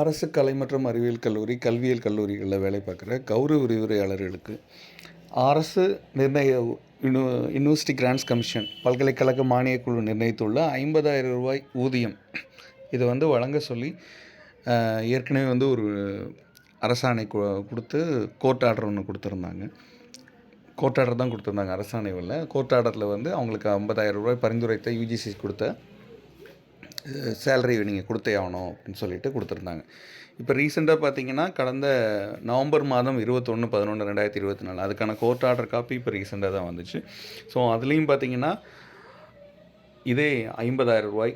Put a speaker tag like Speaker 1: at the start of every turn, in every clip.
Speaker 1: அரசு கலை மற்றும் அறிவியல் கல்லூரி கல்வியியல் கல்லூரிகளில் வேலை பார்க்குற கௌரவ விரிவுரையாளர்களுக்கு அரசு நிர்ணய யூனி யூனிவர்சிட்டி கிராண்ட்ஸ் கமிஷன் பல்கலைக்கழக மானியக்குழு நிர்ணயித்துள்ள ஐம்பதாயிரம் ரூபாய் ஊதியம். இதை வந்து வழங்க சொல்லி ஏற்கனவே வந்து ஒரு அரசாணை கொடுத்து கோர்ட் ஆர்டர் ஒன்று கொடுத்துருந்தாங்க. கோர்ட் ஆர்டர் தான் கொடுத்துருந்தாங்க அரசாணை இல்லை. கோர்ட் ஆர்டரில் வந்து அவங்களுக்கு ஐம்பதாயிரம் ரூபாய் பரிந்துரைத்த யூஜிசி கொடுத்த சேலரி நீங்கள் கொடுத்தே ஆகணும் அப்படின்னு சொல்லிட்டு கொடுத்துருந்தாங்க. இப்போ ரீசெண்டாக பார்த்தீங்கன்னா கடந்த நவம்பர் மாதம் இருபத்தொன்று பதினொன்று ரெண்டாயிரத்தி இருபத்தி நாலு அதுக்கான கோர்ட் ஆர்டர் காப்பி இப்போ ரீசெண்டாக தான் வந்துச்சு. ஸோ அதுலேயும் பார்த்தீங்கன்னா இதே ஐம்பதாயிரம் ரூபாய்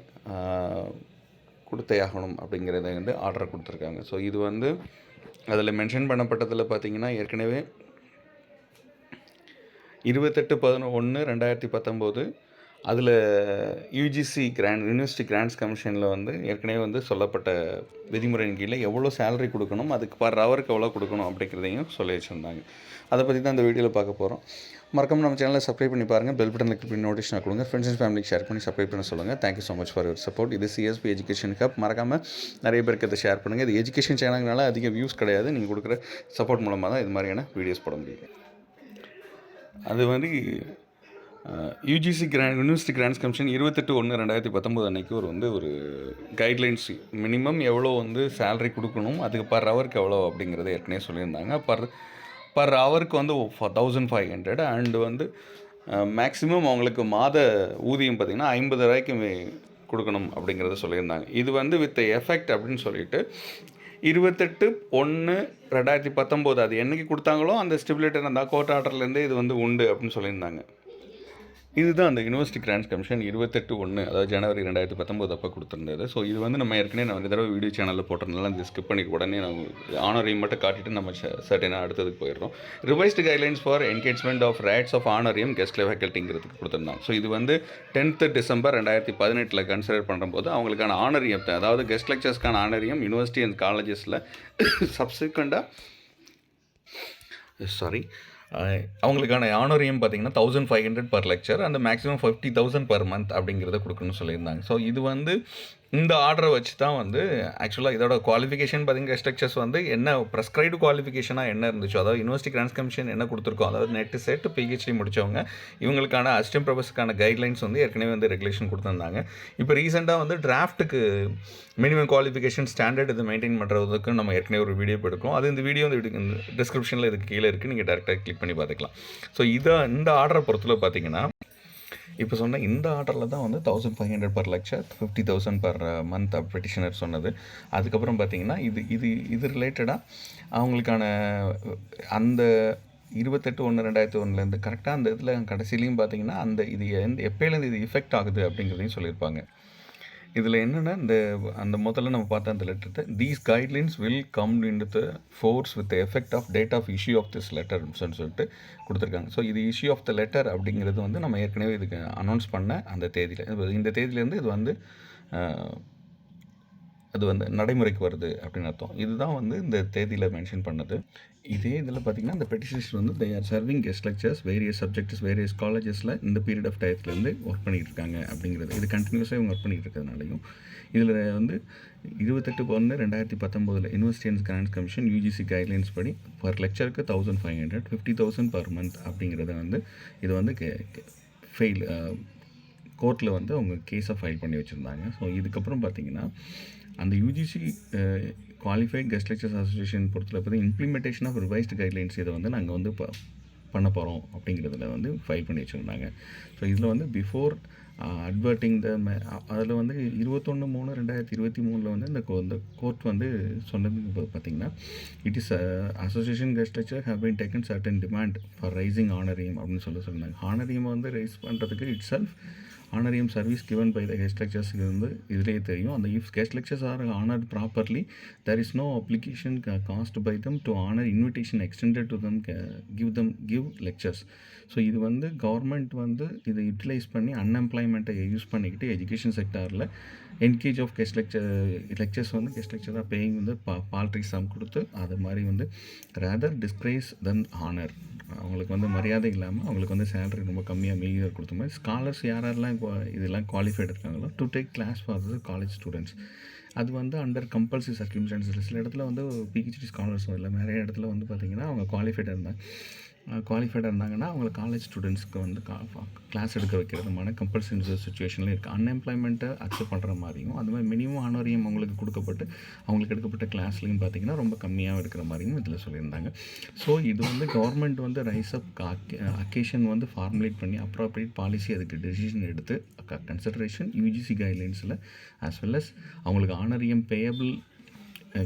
Speaker 1: கொடுத்தே ஆகணும் அப்படிங்கிறத வந்து ஆர்டர் கொடுத்துருக்காங்க. ஸோ இது வந்து அதில் மென்ஷன் பண்ணப்பட்டதில் பார்த்தீங்கன்னா ஏற்கனவே இருபத்தெட்டு பதினொன்று ரெண்டாயிரத்தி பத்தொம்போது அதில் யூஜிசி கிராண்ட் யூனிவர்சிட்டி கிராண்ட்ஸ் கமிஷனில் வந்து ஏற்கனவே வந்து சொல்லப்பட்ட விதிமுறையின் கீழே எவ்வளோ சேலரி கொடுக்கணும் அதுக்கு பர் ஹவருக்கு எவ்வளோ கொடுக்கணும் அப்படிங்கிறதையும் சொல்லி வச்சுருந்தாங்க. அதை பற்றி தான் இந்த வீடியோவில் பார்க்க போகிறோம் மறக்காம நம்ம சேனலை சப்ஸ்கிரைப் பண்ணி பாருங்கள் பெல் பட்டனில் கிளிக் பண்ணி நோட்டிஃபிகேஷன் கொடுங்க. ஃப்ரெண்ட்ஸ் அண்ட் ஃபேமிலிக்கு ஷேர் பண்ணி சப்ஸ்கிரைப் பண்ண சொல்லுங்கள் thank you so much for your support இது சிஎஸ்பி எஜுகேஷன் ஹப் மறக்காமல் நிறைய பேருக்கு இதை ஷேர் பண்ணுங்கள் இது எஜுகேஷன் சேனல்னால அதிக வியூஸ் கிடையாது. நீங்கள் கொடுக்குற சப்போர்ட் மூலமாக தான் இது மாதிரியான வீடியோஸ் போட முடியும் அது வந்து UGC grant university grants commission இருபத்தெட்டு ஒன்று ரெண்டாயிரத்தி பத்தொம்போது அன்னைக்கு ஒரு வந்து ஒரு கைட்லைன்ஸ் மினிமம் எவ்வளோ வந்து சேலரி கொடுக்கணும் அதுக்கு பர் ஹவருக்கு எவ்வளோ அப்படிங்கிறத ஏற்கனவே சொல்லியிருந்தாங்க. பர் பர் ஹவருக்கு வந்து தௌசண்ட் ஃபைவ் ஹண்ட்ரட் அண்டு வந்து மேக்ஸிமம் அவங்களுக்கு மாத ஊதியம் பார்த்திங்கன்னா ஐம்பது ரூபாய்க்கு கொடுக்கணும் அப்படிங்கிறத சொல்லியிருந்தாங்க. இது வந்து வித் எஃபெக்ட் அப்படின்னு சொல்லிட்டு இருபத்தெட்டு ஒன்று ரெண்டாயிரத்தி பத்தொம்போது அது என்னைக்கு கொடுத்தாங்களோ அந்த ஸ்டிபுலேட்டர் அந்த கோர்ட் ஆர்டர்லேருந்தே இது வந்து உண்டு அப்படின்னு சொல்லியிருந்தாங்க. இதுதான் அந்த யூனிவர்சிட்டி கிராண்ட்ஸ் கமிஷன் இருபத்தெட்டு ஒன்று அதாவது ஜனவரி ரெண்டாயிரத்தி பத்தொம்போது அப்போ கொடுத்துருந்தது. ஸோ இது வந்து நம்ம ஏற்கனவே நான் தடவை வீடியோ சேனலில் போட்டிருந்தாலும் அந்த ஸ்கிப் பண்ணி உடனே நான் ஆனரையும் மட்டும் காட்டிட்டு நம்ம சர்டனாக அடுத்ததுக்கு போயிடுறோம். Revised guidelines for engagement of rights of ஆனரையும் guest ஃபேக்கல்ட்டிங்கிறதுக்கு கொடுத்துருந்தாங்க. ஸோ இது வந்து டென்த்து டிசம்பர் ரெண்டாயிரத்தி பதினெட்டில் கன்சிடர் பண்ணும்போது அவங்களுக்கான ஆனரியம் அதாவது கெஸ்ட் லெக்சர்ஸ்க்கான ஆனரியம் யூனிவர்சிட்டி அண்ட் காலேஜஸில் சப்சிக்வெண்ட்டாக சாரி அவங்களுக்கான ஆனோரியம் பார்த்தீங்கன்னா thousand five hundred per lecture அந்த maximum fifty thousand per month அப்படிங்கிறத கொடுக்கணும்னு சொல்லியிருந்தாங்க. ஸோ இது வந்து இந்த ஆர்டரை வச்சு தான் வந்து ஆக்சுவலாக இதோட குவாலிஃபிகேஷன் பார்த்தீங்கன்னா ஸ்ட்ரக்சர்ஸ் வந்து என்ன ப்ரெஸ்கிரைடு குவாலிஃபிகேஷனாக என்ன இருந்துச்சோ அதாவது யூனிவர்சிட்டி கிராண்ட்ஸ் கமிஷன் என்ன கொடுத்துருக்கோம் அதாவது நெட்டு செட் பிஹெச்டி முடிச்சவங்க இவங்களுக்கான அசிஸ்டன்ட் ப்ரொஃபஸருக்கான கைட்லைன்ஸ் வந்து ஏற்கனவே வந்து ரெகுலேஷன் கொடுத்துருந்தாங்க. இப்போ ரீசெண்டாக வந்து டிராஃப்ட்டுக்கு மினிமம் குவாலிஃபிகேஷன் ஸ்டாண்டர்ட் இது மெயின்டைன் பண்ணுறதுக்கு நம்ம ஏற்கனவே ஒரு வீடியோ எடுக்கிறோம். அது இந்த வீடியோ வந்து டிஸ்கிரிப்ஷனில் இதுக்கு கீழே இருக்குது நீங்கள் டேரெக்டாக கிளிக் பண்ணி பார்த்துக்கலாம். ஸோ இதை இந்த ஆர்டரை பொறுத்தல பார்த்தீங்கன்னா இப்போ சொன்ன இந்த ஆர்டரில் தான் வந்து thousand five hundred per lecture fifty thousand per month petitioner சொன்னது. அதுக்கப்புறம் பார்த்தீங்கன்னா இது இது இது ரிலேட்டடாக அவங்களுக்கான அந்த இருபத்தெட்டு ஒன்று ரெண்டாயிரத்தி ஒன்றுலேருந்து கரெக்டாக அந்த இதில் கடைசிலையும் பார்த்தீங்கன்னா அந்த இது எந்த எப்போலேருந்து இது எஃபெக்ட் ஆகுது அப்படிங்கிறதையும் சொல்லியிருப்பாங்க. இதில் என்னென்னா இந்த அந்த முதல்ல நம்ம பார்த்த அந்த letter these guidelines will come in the force with effect of date of issue of this letter சொல்லிட்டு கொடுத்துருக்காங்க. ஸோ இது இஷ்யூ ஆஃப் த லெட்டர் அப்படிங்கிறது வந்து நம்ம ஏற்கனவே இதுக்கு அனௌன்ஸ் பண்ண அந்த தேதியில். இந்த தேதியிலேருந்து இது வந்து அது வந்து நடைமுறைக்கு வருது அப்படின்னு அர்த்தம். இதுதான் வந்து இந்த தேதியில் மென்ஷன் பண்ணது. இதே இதில் பார்த்தீங்கன்னா இந்த பெட்டிஷன்ஸ் வந்து they are serving guest lectures various subjects various காலேஜஸில் இந்த பீரியட் ஆஃப் டயத்துலேருந்து ஒர்க் பண்ணிகிட்டு இருக்காங்க அப்படிங்கிறது. இது கண்டினியூஸாக இவங்க ஒர்க் பண்ணிகிட்டு இருக்கிறதுனாலையும். இதில் வந்து இருபத்தெட்டு ஒன்று ரெண்டாயிரத்தி பத்தொம்போதில் university and grants commission UGC guidelines படி per லெக்சருக்கு thousand five hundred fifty thousand per month அப்படிங்கிறத வந்து இது வந்து ஃபெயில் கோர்ட்டில் வந்து அவங்க கேஸை ஃபைல் பண்ணி வச்சுருந்தாங்க. ஸோ இதுக்கப்புறம் பார்த்தீங்கன்னா அந்த UGC qualified guest lectures association பொறுத்தல பற்றி இம்ப்ளிமெண்டேஷன் ஆஃப் ரிவைஸ்டு கைட்லைன்ஸ் இதை வந்து நாங்கள் வந்து இப்போ பண்ண போகிறோம் அப்படிங்கிறதுல வந்து ஃபைல் பண்ணி வச்சுருந்தாங்க. ஸோ இதில் வந்து பிஃபோர் அட்வர்ட்டிங் த அதில் வந்து இருபத்தொன்று மூணு ரெண்டாயிரத்தி இருபத்தி மூணில் வந்து இந்த கோ- இந்த கோர்ட் வந்து சொன்னது பார்த்திங்கன்னா பார்த்தீங்கன்னா it is association guest lecture have been taken certain demand for raising honorarium அப்படின்னு சொல்லி சொன்னாங்க ஆனரியம் வந்து ரைஸ் பண்ணுறதுக்கு itself honorarium service given by the guest வந்து இதுலேயே தெரியும். அந்த if guest lectures are honour properly there is no application cost by them to honour invitation extended to them give them give lectures so இது வந்து government வந்து இதை utilise பண்ணி அன்எம்ப்ளாய்மெண்ட்டை யூஸ் பண்ணிக்கிட்டு எஜுகேஷன் செக்டாரில் engage of guest lecture lectures வந்து guest லெக்சராக பேயிங் வந்து பா பால்ட்ரி சம் கொடுத்து அது மாதிரி வந்து ரேதர் டிஸ்கிரேஸ் தென் ஆனர் அவங்களுக்கு வந்து மரியாதை இல்லாமல் அவங்களுக்கு வந்து சேலரி ரொம்ப கம்மியாக மீதியாக கொடுத்த மாதிரி ஸ்காலர்ஸ் யாரெல்லாம் இப்போ இதெல்லாம் குவாலிஃபைடு இருக்காங்களோ to take class for the college students அது வந்து அண்டர் கம்பல்சரி சர்க்கிம்ஸ்டான்சஸ் சில இடத்துல வந்து பிஹெச்டி ஸ்காலர்ஸும் இல்லை நிறைய இடத்துல வந்து பார்த்திங்கன்னா அவங்க குவாலிஃபைடாக இருந்தாங்க. குவாலிஃபைடாக இருந்தாங்கன்னா அவங்க காலேஜ் ஸ்டூடெண்ட்ஸ்க்கு வந்து கிளாஸ் எடுக்க வைக்கிறதுமான கம்பல்சரி சுச்சுவேஷனில் இருக்குது அன்எம்ப்ளாய்மெண்ட்டை அக்செப்ட் பண்ணுற மாதிரியும் அது மாதிரி மினிமம் ஆனோரியம் அவங்களுக்கு கொடுக்கப்பட்டு அவங்களுக்கு எடுக்கப்பட்ட கிளாஸ்லையும் பார்த்திங்கன்னா ரொம்ப கம்மியாக இருக்கிற மாதிரியும் இதில் சொல்லியிருந்தாங்க. ஸோ இது வந்து கவர்மெண்ட் வந்து ரைஸ் அப் அக்கேஷன் வந்து ஃபார்முலேட் பண்ணி அப்ராப்ரியேட் பாலிசி அதுக்கு டெசிஷன் எடுத்து கன்சிடரேஷன் யூஜிசி கைட்லைன்ஸில் ஆஸ் வெல் அஸ் அவங்களுக்கு ஆனரியம் பேயபிள்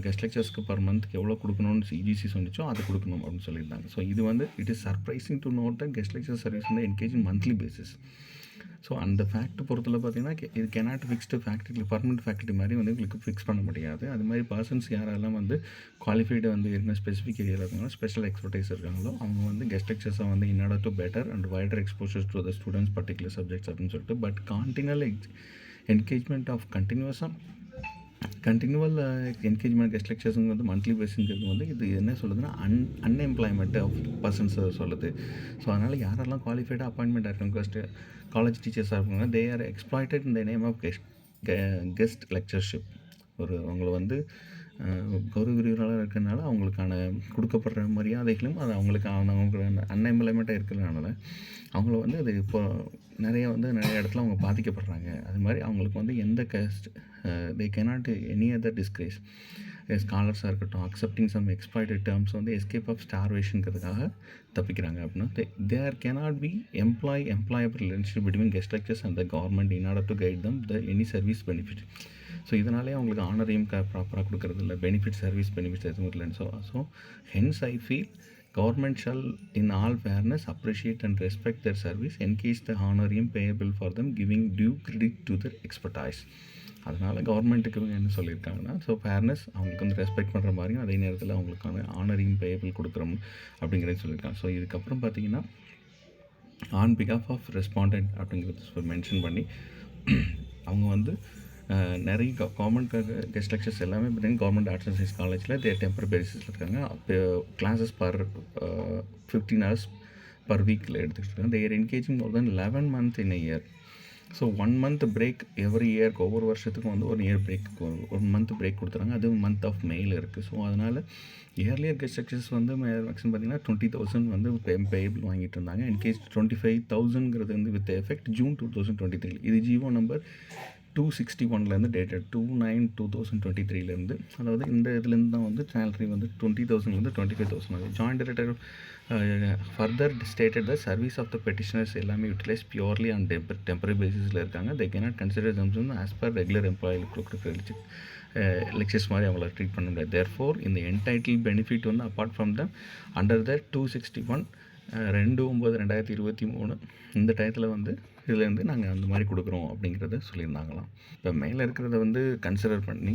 Speaker 1: கெஸ்ட் லெக்சர்ஸ்க்கு பர் மந்த்க்கு எவ்வளோ கொடுக்கணும்னு இஜிசி சொன்னிச்சோ அதை கொடுக்கணும் அப்படின்னு சொல்லியிருந்தாங்க. ஸோ இது வந்து it is surprising to note the guest lecture service வந்து என்கேஜ் மந்த்லி பேசிஸ் ஸோ அந்த ஃபேக்ட் பொறுத்தில் பார்த்தீங்கன்னா இது cannot fixed factory permanent factory மாதிரி வந்து உங்களுக்கு ஃபிக்ஸ் பண்ண முடியாது. அது மாதிரி பர்சன்ஸ் யாரெல்லாம் வந்து குவாலிஃபைடு வந்து என்ன ஸ்பெசிஃபிக் ஏரியாவில் இருக்காங்களோ ஸ்பெஷல் எக்ஸ்பர்டைஸ் இருக்காங்களோ அவங்க வந்து கெஸ்ட் லெக்சர்ஸை வந்து இன்னோட to better and wider exposures to the students particular subjects அப்படின்னு சொல்லிட்டு பட் கான்டினல் என்கேஜ்மெண்ட் ஆஃப் கண்டினியூஸாக கண்டினியூவல் என்கேஜ்மெண்ட் கெஸ்ட் லெக்சர்ஸுங்க வந்து மந்த்லி பேஸுங்கிறது வந்து இது என்ன சொல்லுதுன்னா அன் அன்எம்ப்ளாய்மெண்ட் ஆஃப் பர்சன்ஸ் சொல்லுது ஸோ அதனால் யாரெல்லாம் குவாலிஃபைடாக அப்பாயின்மெண்ட் இருக்காங்க ஃபஸ்ட்டு காலேஜ் டீச்சர்ஸாக இருக்காங்க தே ஆர் எக்ஸ்ப்ளாய்டட் இந்த name of guest guest lectureship ஒரு அவங்கள வந்து கௌரவ விரிவுரையாளர் இருக்கிறனால அவங்களுக்கான கொடுக்கப்படுற மரியாதைகளும் அது அவங்களுக்கு அவங்களுக்கு அன்எம்ப்ளாய்மெண்ட்டாக இருக்கிறதுனால அவங்கள வந்து அது இப்போ நிறைய வந்து நிறைய இடத்துல அவங்க பாதிக்கப்படுறாங்க. அது மாதிரி அவங்களுக்கு வந்து எந்த guest they cannot any other disgrace ஸ்காலர்ஸாக இருக்கட்டும் அக்செப்டிங் சம் எக்ஸ்பாய்டட் டேர்ம்ஸ் வந்து எஸ்கேப் ஆஃப் ஸ்டார்வேஷனுங்கிறதுக்காக தப்பிக்கிறாங்க அப்படின்னா they there cannot be employ employable relationship between guest lectures and the government in order to guide them the any service benefit so இதனாலே அவங்களுக்கு ஆனரையும் க ப்ராப்பராக கொடுக்குறது இல்லை பெனிஃபிட் சர்வீஸ் பெனிஃபிட்ஸ் எதுவும் இல்லைன்னு so so hence I feel government shall in all fairness appreciate and respect their service engage the honorarium payable for them giving due credit to their expertise அதனால் கவர்மெண்ட்டுக்கு இவங்க என்ன சொல்லியிருக்காங்கன்னா ஸோ ஃபேர்னஸ் அவங்களுக்கு வந்து respect பண்ணுற மாதிரியும் அதே நேரத்தில் அவங்களுக்கான ஆனரியும் பேபிள் கொடுக்குறோம் அப்படிங்கிறது சொல்லியிருக்காங்க. ஸோ இதுக்கப்புறம் பார்த்தீங்கன்னா ஆன் பிகாஃப் ஆஃப் ரெஸ்பாண்டன்ட் அப்படிங்கிறது மென்ஷன் பண்ணி அவங்க வந்து நிறைய கவர்மெண்ட் கெஸ்ட் லெக்சர்ஸ் எல்லாமே பார்த்திங்கன்னா கவர்மெண்ட் ஆர்ட்ஸ் அண்ட் சயின்ஸ் காலேஜில் தே டெம்பர் பேசிஸில் இருக்காங்க. அப்போ classes per fifteen hours per வீக்கில் எடுத்துகிட்டு இருக்காங்க. They're engaging more then eleven month in year so one month break every இயர்க்கு ஒவ்வொரு வருஷத்துக்கும் வந்து ஒரு year break one month break கொடுத்துறாங்க. அது மந்த் ஆஃப் மெயில் இருக்குது ஸோ அதனால் இயர்லியர் கெஸ்ட் வந்து மேக்ஸிமம் பார்த்தீங்கன்னா டுவெண்ட்டி தௌசண்ட் வந்து பே பேபிள் வாங்கிட்டு இருந்தாங்க. இன்கேஸ் டுவெண்ட்டி ஃபைவ் தௌசண்ட்ங்கிறது வந்து with effect June two thousand twenty three இது ஜியோ நம்பர் டூ சிக்ஸ்டி ஒன்லேருந்து dated two nine two thousand twenty த்ரீலேருந்து அதாவது இந்த இதுலேருந்து தான் வந்து சேலரி வந்து டுவெண்ட்டி தௌசண்ட்லேருந்து டுவெண்ட்டி ஃபைவ் தௌசண்ட் ஆகுது. Joint director further stated the service of the petitioners எல்லாமே utilise purely on temper temporary பேசிஸில் இருக்காங்க. தே கேனாட் கன்சிடர் தம்ஸ் வந்து ஆஸ் பர் ரெகுலர் எம்ப்ளாயில் கொடுக்குற லெக்சர்ஸ் மாதிரி அவங்கள ட்ரீட் பண்ண முடியாது. தேர் ஃபோர் இந்த என்டைட்டில் பெனிஃபிட் வந்து apart from the under the two sixty one ரெண்டு ஒம்பது ரெண்டாயிரத்தி இருபத்தி மூணு இந்த டயத்தில் வந்து இதுலேருந்து நாங்கள் அந்த மாதிரி கொடுக்குறோம் அப்படிங்கிறத சொல்லியிருந்தாங்களாம். இப்போ மேலே இருக்கிறத வந்து கன்சிடர் பண்ணி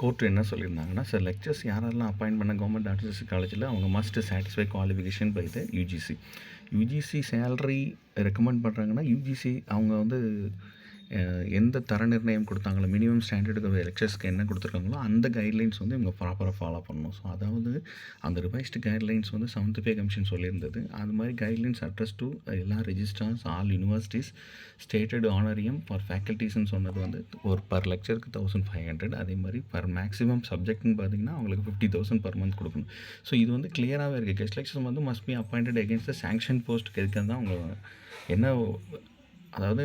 Speaker 1: கோர்ட் என்ன சொல்லியிருந்தாங்கன்னா சார் லெக்சர்ஸ் யாரெல்லாம் அப்பாயின்ட் பண்ண கவர்மெண்ட் ஆர்டிஸ்ட் காலேஜில் அவங்க must satisfy qualification by the UGC UGC salary recommend பண்ணுறாங்கன்னா யூஜிசி அவங்க வந்து எந்த தர நிர்ணயம் கொடுத்தாங்களோ மினிமம் ஸ்டாண்டர்டுக்கு லெக்சர்ஸ்க்கு என்ன கொடுத்துருக்காங்களோ அந்த கைட்லைன்ஸ் வந்து இவங்க ப்ராப்பராக ஃபாலோ பண்ணணும். ஸோ அதாவது அந்த ரிவைஸ்டு கைட்லைன்ஸ் வந்து செவன்த் பே கமிஷன் சொல்லியிருந்தது. அது மாதிரி கைட்லைன்ஸ் அட்ரஸ் டு எல்லா registrars all universities stated honorarium for ஃபேக்கல்ட்டிஸ்ன்னு சொன்னது வந்து ஒரு பர் லெக்சருக்கு தௌசண்ட் ஃபைவ் ஹண்ட்ரட் அதே மாதிரி பர் மேக்ஸிமம் சப்ஜெக்ட்னு பார்த்தீங்கன்னா அவங்களுக்கு ஃபிஃப்டி தௌசண்ட் பர் மந்த் கொடுக்கணும். ஸோ இது வந்து கிளியராகவே இருக்குது கெஸ்ட் லெக்சர் வந்து must be appointed against the sanction போஸ்ட்டுக்கு எதுக்காக தான் அவங்க என்ன அதாவது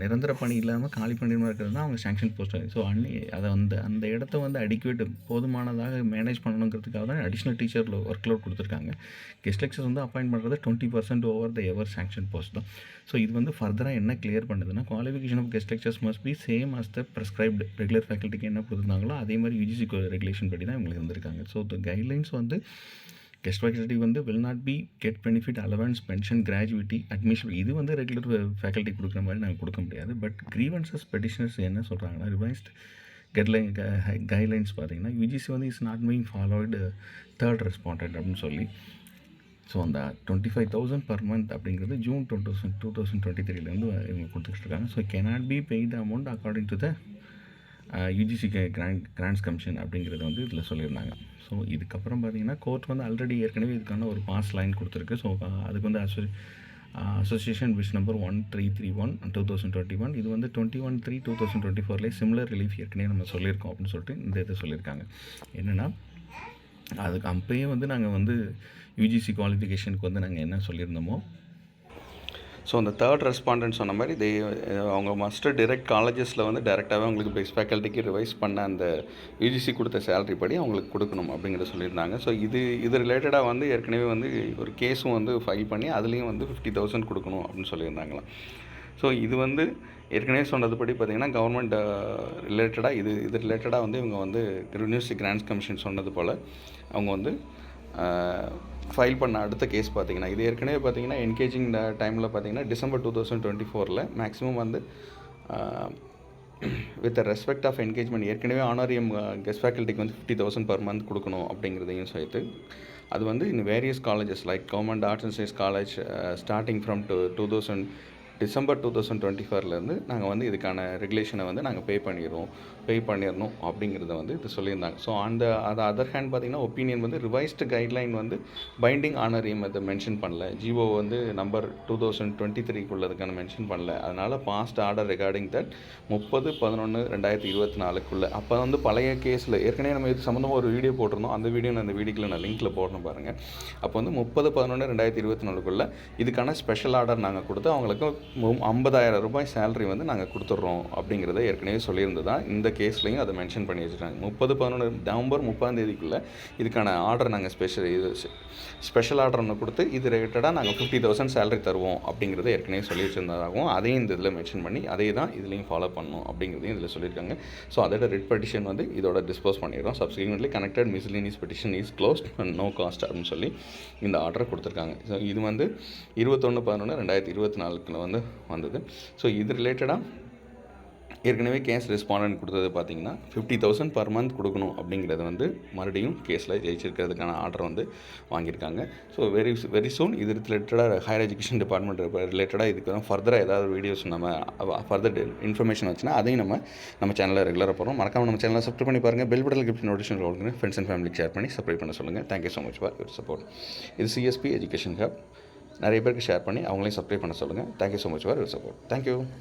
Speaker 1: நிரந்தர பணி இல்லாமல் காலி பணியிடமாக இருக்கிறது தான் அவங்க சேங்ஷன் போஸ்ட் ஸோ அன்னி அதை வந்து அந்த இடத்த வந்து அடிக்குவேட் போதுமானதாக மேனேஜ் பண்ணணுங்கிறதுக்காக தான் அடிஷ்னல் டீச்சரில் ஒர்க் லோட் கொடுத்துருக்காங்க. கெஸ்ட் லெக்சர்ஸ் வந்து அப்பாயின்ட் பண்ணுறது twenty percent over the ever sanction post தான். ஸோ இது வந்து ஃபர்தராக என்ன கிளியர் பண்ணுதுன்னா qualification of guest lectures must be same as the prescribed regular ஃபேக்கல்ட்டிக்கு என்ன கொடுத்துருந்தாங்களோ அதே மாதிரி யூஜிசி ரெகுலேஷன் படி தான் இவங்களுக்கு இருந்திருக்காங்க. ஸோ த கைட்லைன்ஸ் வந்து கெஸ்ட் ஃபேக்கல்ட்டி வந்து will not be get benefit allowance pension gratuity admission இது வந்து ரெகுலர் ஃபேக்கல்ட்டி கொடுக்குற மாதிரி நாங்கள் கொடுக்க முடியாது. பட் க்ரீவன்சஸ் பெட்டிஷனர்ஸ் என்ன சொல்கிறாங்கன்னா ரிவைஸ்ட் கெட்லைன் கைட்லைன்ஸ் பார்த்தீங்கன்னா யூஜிசி வந்து is not being followed third responded அப்படின்னு சொல்லி. ஸோ அந்த twenty five thousand per month அப்படிங்கிறது June two thousand two thousand twenty த்ரீலேருந்து இவங்க கொடுத்துட்டு இருக்காங்க. So cannot be paid amount according to the UGC grant grants commission அப்படிங்கிறத வந்து இதில் சொல்லியிருந்தாங்க. ஸோ இதுக்கப்புறம் பார்த்தீங்கன்னா கோர்ட் வந்து ஆல்ரெடி ஏற்கனவே இதுக்கான ஒரு பாஸ் லைன் கொடுத்துருக்கு. ஸோ அதுக்கு வந்து அசோ association wish number one three three one two thousand twenty one இது வந்து twenty one three two thousand twenty ஃபோர்லேயே similar relief ஏற்கனவே நம்ம சொல்லியிருக்கோம் அப்படின்னு சொல்லிட்டு இந்த இதை சொல்லியிருக்காங்க. என்னென்னா அதுக்கு அப்பயே வந்து நாங்கள் வந்து யூஜிசி குவாலிஃபிகேஷனுக்கு வந்து நாங்கள் என்ன சொல்லியிருந்தோமோ ஸோ அந்த தேர்ட் ரெஸ்பாண்டன்ட் சொன்ன மாதிரி தே eh, அவங்க மஸ்டர் டிரெக்ட் காலேஜஸில் வந்து டேரெக்டாகவே அவங்களுக்கு பெஸ்ட் ஃபேக்கல்ட்டிக்கு ரிவைஸ் பண்ண அந்த யூஜிசி கொடுத்த சேலரி படி அவங்களுக்கு கொடுக்கணும் அப்படிங்கிறத சொல்லியிருந்தாங்க. ஸோ இது இது ரிலேட்டடாக வந்து ஏற்கனவே வந்து ஒரு கேஸும் வந்து ஃபைல் பண்ணி அதுலேயும் வந்து ஃபிஃப்டி தௌசண்ட் கொடுக்கணும் அப்படின்னு சொல்லியிருந்தாங்களாம். ஸோ இது வந்து ஏற்கனவே சொன்னதுபடி பார்த்திங்கன்னா கவர்மெண்ட் ரிலேட்டடாக eh, இது இது ரிலேட்டடாக வந்து இவங்க வந்து யூனிவர்சிட்டி கிராண்ட்ஸ் கமிஷன் சொன்னது போல் அவங்க வந்து ஃபைல் பண்ண அடுத்த கேஸ் பார்த்தீங்கன்னா இது ஏற்கனவே பார்த்தீங்கன்னா என்கேஜிங் டைமில் பார்த்தீங்கன்னா டிசம்பர் டூ தௌசண்ட் டுவெண்ட்டி ஃபோரில் மேக்ஸிமம் வந்து வித் ரெஸ்பெக்ட் ஆஃப் என்கேஜ்மெண்ட் ஏற்கனவே ஆனாரியம் கெஸ்ட் ஃபேக்கல்ட்டிக்கு வந்து ஃபிஃப்டி தௌசண்ட் பர் மந்த் கொடுக்கணும் அப்படிங்கிறதையும் சேர்த்து அது வந்து இந்த various colleges like government arts and science college starting from two two thousand December two thousand twenty ஃபோர்லேருந்து நாங்கள் வந்து இதுக்கான ரெகுலேஷனை வந்து நாங்கள் பே பண்ணிடுவோம் பே பண்ணிடணும் அப்படிங்கிறத வந்து இது சொல்லியிருந்தாங்க. ஸோ அந்த அது அதர் ஹேண்ட் பார்த்திங்கன்னா ஒப்பீனியன் வந்து ரிவைஸ்டு கைட்லைன் வந்து பைண்டிங் ஆனரியம் அதை மென்ஷன் பண்ணல. ஜிஓ வந்து நம்பர் டூ தௌசண்ட் டுவெண்ட்டி த்ரீக்குள்ளதுக்கான மென்ஷன் பண்ணல. அதனால் பாஸ்ட் ஆர்டர் ரிகார்டிங் தட் முப்பது பதினொன்று ரெண்டாயிரத்தி இருபத்தி நாலுக்குள்ளே. அப்போ வந்து பழைய கேஸில் ஏற்கனவே நம்ம இது சம்மந்தமாக ஒரு வீடியோ போட்டிருந்தோம். அந்த வீடியோ நான் அந்த வீடியோக்கில் நான் லிங்க்கில் போடணும் பாருங்கள் அப்போ வந்து முப்பது பதினொன்று ரெண்டாயிரத்தி இருபத்தி நாலுக்குள்ளே இதுக்கான ஸ்பெஷல் ஆர்டர் நாங்கள் கொடுத்து அவங்களுக்கு ஐம்பதாயிரம் ரூபாய் சேலரி வந்து நாங்கள் கொடுத்துட்றோம் அப்படிங்கிறத ஏற்கனவே சொல்லியிருந்ததா இந்த கேஸ்லையும் அதை மென்ஷன் பண்ணி வச்சுருக்காங்க முப்பது பதினொன்று நவம்பர் முப்பதாம் தேதிக்குள்ளே இதுக்கான ஆர்டர் நாங்கள் ஸ்பெஷல் இது ஸ்பெஷல் ஆர்டர் ஒன்று கொடுத்து இது ரிலேட்டடாக நாங்கள் ஃபிஃப்டி தௌசண்ட் சேலரி தருவோம் அப்படிங்கிறத ஏற்கனவே சொல்லி வச்சிருந்ததாகவும் அதையும் இந்த இதில் மென்ஷன் பண்ணி அதே தான் இதுலேயும் ஃபாலோ பண்ணணும் அப்படிங்கிறதையும் இதில் சொல்லியிருக்காங்க. ஸோ அதோட ரிட் பெட்டிஷன் வந்து இதோட டிஸ்போஸ் பண்ணிடுறோம். Subsequently connected miscellaneous petition is closed and no cost அப்படின்னு சொல்லி இந்த ஆர்டர் கொடுத்துருக்காங்க. ஸோ இது வந்து இருபத்தொன்று பதினொன்று ரெண்டாயிரத்தி இருபத்தி நாலுக்குள்ள வந்து வந்தது. ஸோ இது ரிலேட்டடாக ஏற்கனவே கேஸ் ரெஸ்பாண்டன்ட் கொடுத்தது பார்த்தீங்கன்னா ஃபிஃப்டி தௌசண்ட் பர் மந்த் கொடுக்கணும் அப்படிங்கிறத வந்து மறுபடியும் கேஸில் ஜெயிச்சிருக்கிறதுக்கான ஆர்டர் வந்து வாங்கியிருக்காங்க. ஸோ வெரி வெரி சூன் இது ரிலேட்டடாக ஹையர் எஜுகேஷன் டிபார்ட்மெண்ட் ரிலேட்டடாக இதுக்கு தான் ஃபர்தராக ஏதாவது வீடியோஸ் நம்ம ஃபர்தர் இன்ஃபர்மேஷன் வச்சுன்னா அதையும் நம்ம நம்ம சேனலில் ரெகுலராக போகிறோம் மறக்காம நம்ம சேனலை சப்ஸ்கிரைப் பண்ணி பாருங்கள் பெல் பட்டல் கிஃப்ட் நோட்டிஃபிகேஷன் கொடுங்க ஃப்ரெண்ட்ஸ் அண்ட் ஃபேமிலிக்கு ஷேர் பண்ணி சப்ஸ்கிரைப் பண்ண சொல்லுங்கள் thank you so much for your support இது சிஎஸ்பி எஜுகேஷன் ஹப் நிறைய பேருக்கு ஷேர் பண்ணி அவங்களையும் சப்ஸ்கிரைப் பண்ண சொல்லுங்கள் thank you so much for your support thank you